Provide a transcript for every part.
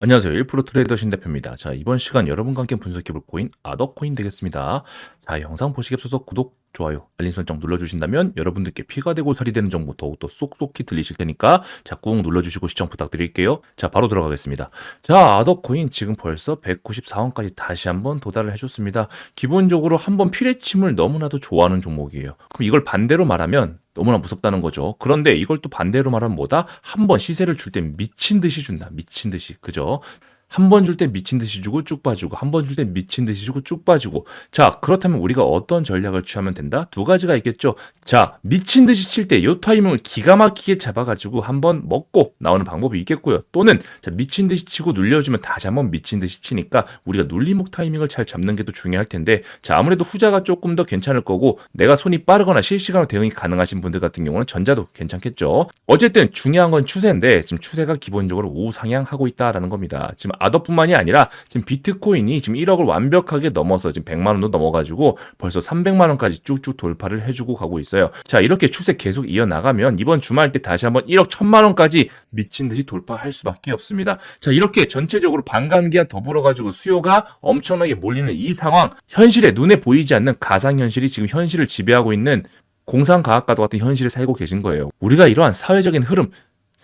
안녕하세요. 1% 트레이더 신 대표입니다. 자, 이번 시간 여러분과 함께 분석해 볼 코인 아더코인 되겠습니다. 자, 영상 보시기 앞서서 구독, 좋아요, 알림 설정 눌러 주신다면 여러분들께 피가 되고 살이 되는 정보 더욱더 쏙쏙히 들리실 테니까 자, 꾹 눌러 주시고 시청 부탁드릴게요. 자, 바로 들어가겠습니다. 자, 아더코인 지금 벌써 194원까지 다시 한번 도달을 해 줬습니다. 기본적으로 한번 피레침을 너무나도 좋아하는 종목이에요. 그럼 이걸 반대로 말하면 너무나 무섭다는 거죠. 그런데 이걸 또 반대로 말하면 뭐다? 한번 시세를 줄 때 미친 듯이 준다. 미친 듯이. 그죠? 한 번 줄 때 미친 듯이 주고 쭉 빠지고 한 번 줄 때 미친 듯이 주고 쭉 빠지고. 자 그렇다면 우리가 어떤 전략을 취하면 된다? 두 가지가 있겠죠. 자 미친 듯이 칠 때 요 타이밍을 기가 막히게 잡아가지고 한 번 먹고 나오는 방법이 있겠고요. 또는 자 미친 듯이 치고 눌려주면 다시 한번 미친 듯이 치니까 우리가 눌림목 타이밍을 잘 잡는 게더 중요할 텐데 자 아무래도 후자가 조금 더 괜찮을 거고 내가 손이 빠르거나 실시간으로 대응이 가능하신 분들 같은 경우는 전자도 괜찮겠죠. 어쨌든 중요한 건 추세인데 지금 추세가 기본적으로 우상향하고 있다라는 겁니다. 지금 아더뿐만이 아니라 지금 비트코인이 지금 1억을 완벽하게 넘어서 지금 100만 원도 넘어가지고 벌써 300만 원까지 쭉쭉 돌파를 해주고 가고 있어요. 자 이렇게 추세 계속 이어나가면 이번 주말 때 다시 한번 1억 1000만 원까지 미친 듯이 돌파할 수밖에 없습니다. 자 이렇게 전체적으로 반감기와 더불어가지고 수요가 엄청나게 몰리는 이 상황 현실에 눈에 보이지 않는 가상현실이 지금 현실을 지배하고 있는 공상과학과도 같은 현실을 살고 계신 거예요. 우리가 이러한 사회적인 흐름,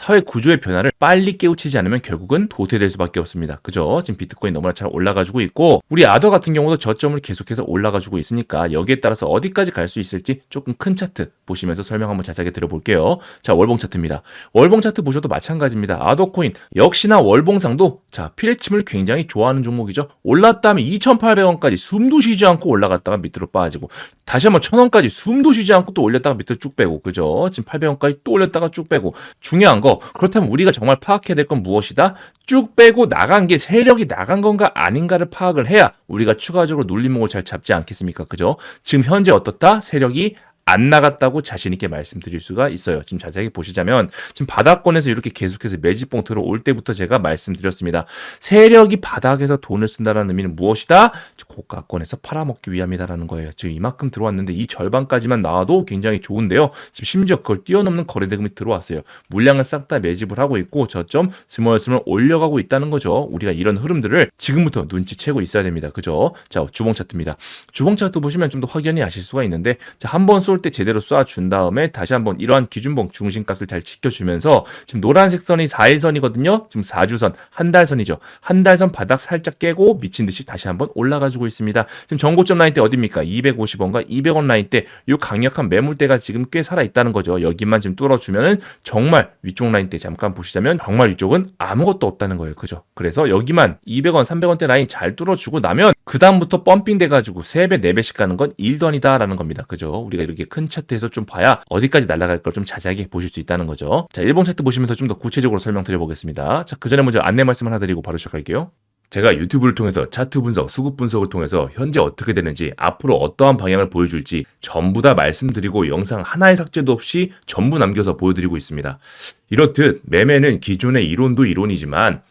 사회 구조의 변화를 빨리 깨우치지 않으면 결국은 도태될 수밖에 없습니다. 그죠? 지금 비트코인 너무나 잘 올라가지고 있고 우리 아더 같은 경우도 저점을 계속해서 올라가지고 있으니까 여기에 따라서 어디까지 갈 수 있을지 조금 큰 차트 보시면서 설명 한번 자세하게 들어볼게요. 자, 월봉 차트입니다. 월봉 차트 보셔도 마찬가지입니다. 아더코인 역시나 월봉상도 자, 피레침을 굉장히 좋아하는 종목이죠. 올랐다면 2,800원까지 숨도 쉬지 않고 올라갔다가 밑으로 빠지고 다시 한번 1,000원까지 숨도 쉬지 않고 또 올렸다가 밑으로 쭉 빼고 그죠? 지금 800원까지 또 올렸다가 쭉 빼고 중요한 거 그렇다면 우리가 정말 파악해야 될 건 무엇이다? 쭉 빼고 나간 게 세력이 나간 건가 아닌가를 파악을 해야 우리가 추가적으로 눌림목을 잘 잡지 않겠습니까? 그죠? 지금 현재 어떻다? 세력이 안 나갔다고 자신 있게 말씀드릴 수가 있어요. 지금 자세하게 보시자면 지금 바닥권에서 이렇게 계속해서 매집봉 들어올 때부터 제가 말씀드렸습니다. 세력이 바닥에서 돈을 쓴다는 의미는 무엇이다? 고가권에서 팔아먹기 위함이다라는 거예요. 지금 이만큼 들어왔는데 이 절반까지만 나와도 굉장히 좋은데요. 지금 심지어 그걸 뛰어넘는 거래대금이 들어왔어요. 물량을 싹 다 매집을 하고 있고 저점 스멀스멀 올려가고 있다는 거죠. 우리가 이런 흐름들을 지금부터 눈치채고 있어야 됩니다. 그죠? 자, 주봉 차트입니다. 주봉 차트 보시면 좀 더 확연히 아실 수가 있는데 자, 한번 쏠때 제대로 쏴 준 다음에 다시 한번 이러한 기준봉 중심값을 잘 지켜주면서 지금 노란색 선이 4일선이거든요. 지금 4주선, 한 달선이죠. 한 달선 바닥 살짝 깨고 미친 듯이 다시 한번 올라가지고 있습니다. 지금 전고점 라인 때 어딥니까? 250원과 200원 라인 때 이 강력한 매물대가 지금 꽤 살아 있다는 거죠. 여기만 지금 뚫어주면은 정말 위쪽 라인 때 잠깐 보시자면 정말 이쪽은 아무것도 없다는 거예요. 그죠? 그래서 여기만 200원, 300원대 라인 잘 뚫어주고 나면 그 다음부터 펌핑 돼가지고 3배, 4배씩 가는 건 1도 아니다라는 겁니다. 그죠? 우리가 이렇게 큰 차트에서 좀 봐야 어디까지 날아갈 걸 좀 자세하게 보실 수 있다는 거죠. 자, 일본 차트 보시면서 좀 더 구체적으로 설명드려보겠습니다. 자, 그 전에 먼저 안내 말씀 하나 드리고 바로 시작할게요. 제가 유튜브를 통해서 차트 분석, 수급 분석을 통해서 현재 어떻게 되는지, 앞으로 어떠한 방향을 보여줄지 전부 다 말씀드리고 영상 하나의 삭제도 없이 전부 남겨서 보여드리고 있습니다. 이렇듯 매매는 기존의 이론도 이론이지만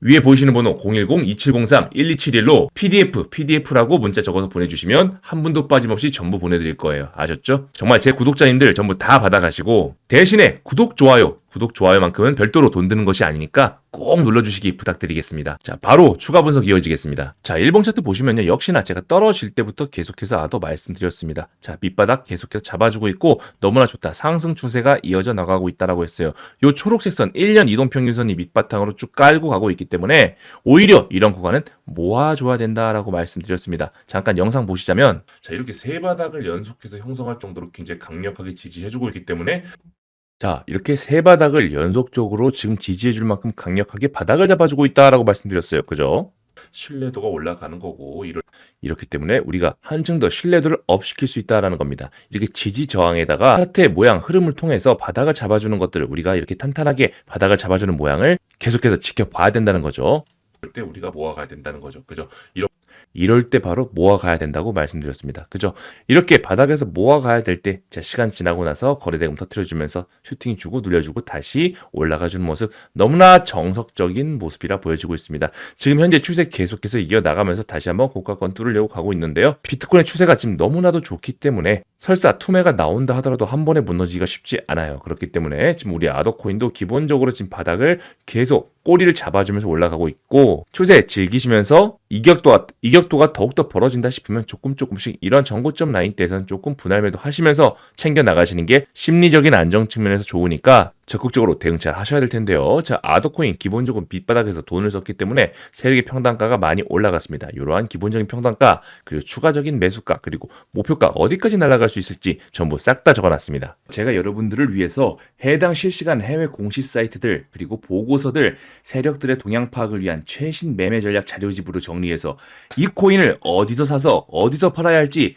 위에 보이시는 번호 010-2703-1271로 PDF, PDF라고 문자 적어서 보내주시면 한 분도 빠짐없이 전부 보내드릴 거예요. 아셨죠? 정말 제 구독자님들 전부 다 받아가시고 대신에 구독, 좋아요, 구독, 좋아요만큼은 별도로 돈 드는 것이 아니니까 꼭 눌러주시기 부탁드리겠습니다. 자, 바로 추가 분석 이어지겠습니다. 자, 1번 차트 보시면요. 역시나 제가 떨어질 때부터 계속해서 아더 말씀드렸습니다. 자, 밑바닥 계속해서 잡아주고 있고 너무나 좋다. 상승 추세가 이어져 나가고 있다라고 했어요. 요 초록색 선 1년 이동평균선이 밑바탕으로 쭉 깔고 가고 있기 때문에 오히려 이런 구간은 모아줘야 된다라고 말씀드렸습니다. 잠깐 영상 보시자면 자, 이렇게 세 바닥을 연속해서 형성할 정도로 굉장히 강력하게 지지해주고 있기 때문에 자, 이렇게 세 바닥을 연속적으로 지금 지지해줄 만큼 강력하게 바닥을 잡아주고 있다라고 말씀드렸어요. 그죠? 신뢰도가 올라가는 거고, 이럴, 이렇기 때문에 우리가 한층 더 신뢰도를 업시킬 수 있다라는 겁니다. 이렇게 지지 저항에다가 차트의 모양, 흐름을 통해서 바닥을 잡아주는 것들을 우리가 이렇게 탄탄하게 바닥을 잡아주는 모양을 계속해서 지켜봐야 된다는 거죠. 그럴 때 우리가 모아가야 된다는 거죠. 그죠? 이런 이럴 때 바로 모아가야 된다고 말씀드렸습니다. 그죠? 이렇게 바닥에서 모아가야 될 때, 자, 시간 지나고 나서 거래대금 터트려주면서 슈팅 주고 눌려주고 다시 올라가주는 모습, 너무나 정석적인 모습이라 보여지고 있습니다. 지금 현재 추세 계속해서 이어나가면서 다시 한번 고가권 뚫으려고 가고 있는데요. 비트코인의 추세가 지금 너무나도 좋기 때문에 설사 투매가 나온다 하더라도 한 번에 무너지기가 쉽지 않아요. 그렇기 때문에 지금 우리 아더코인도 기본적으로 지금 바닥을 계속 꼬리를 잡아주면서 올라가고 있고 추세 즐기시면서 이격도가 이격도가 더욱더 벌어진다 싶으면 조금 조금씩 이런 전고점 라인 대에서는 조금 분할 매도 하시면서 챙겨 나가시는 게 심리적인 안정 측면에서 좋으니까 적극적으로 대응 잘 하셔야 될 텐데요. 자, 아더코인 기본적으로 밑바닥에서 돈을 썼기 때문에 세력의 평단가가 많이 올라갔습니다. 이러한 기본적인 평단가, 그리고 추가적인 매수가, 그리고 목표가 어디까지 날아갈 수 있을지 전부 싹 다 적어놨습니다. 제가 여러분들을 위해서 해당 실시간 해외 공시 사이트들, 그리고 보고서들, 세력들의 동향 파악을 위한 최신 매매 전략 자료집으로 정리해서 이 코인을 어디서 사서 어디서 팔아야 할지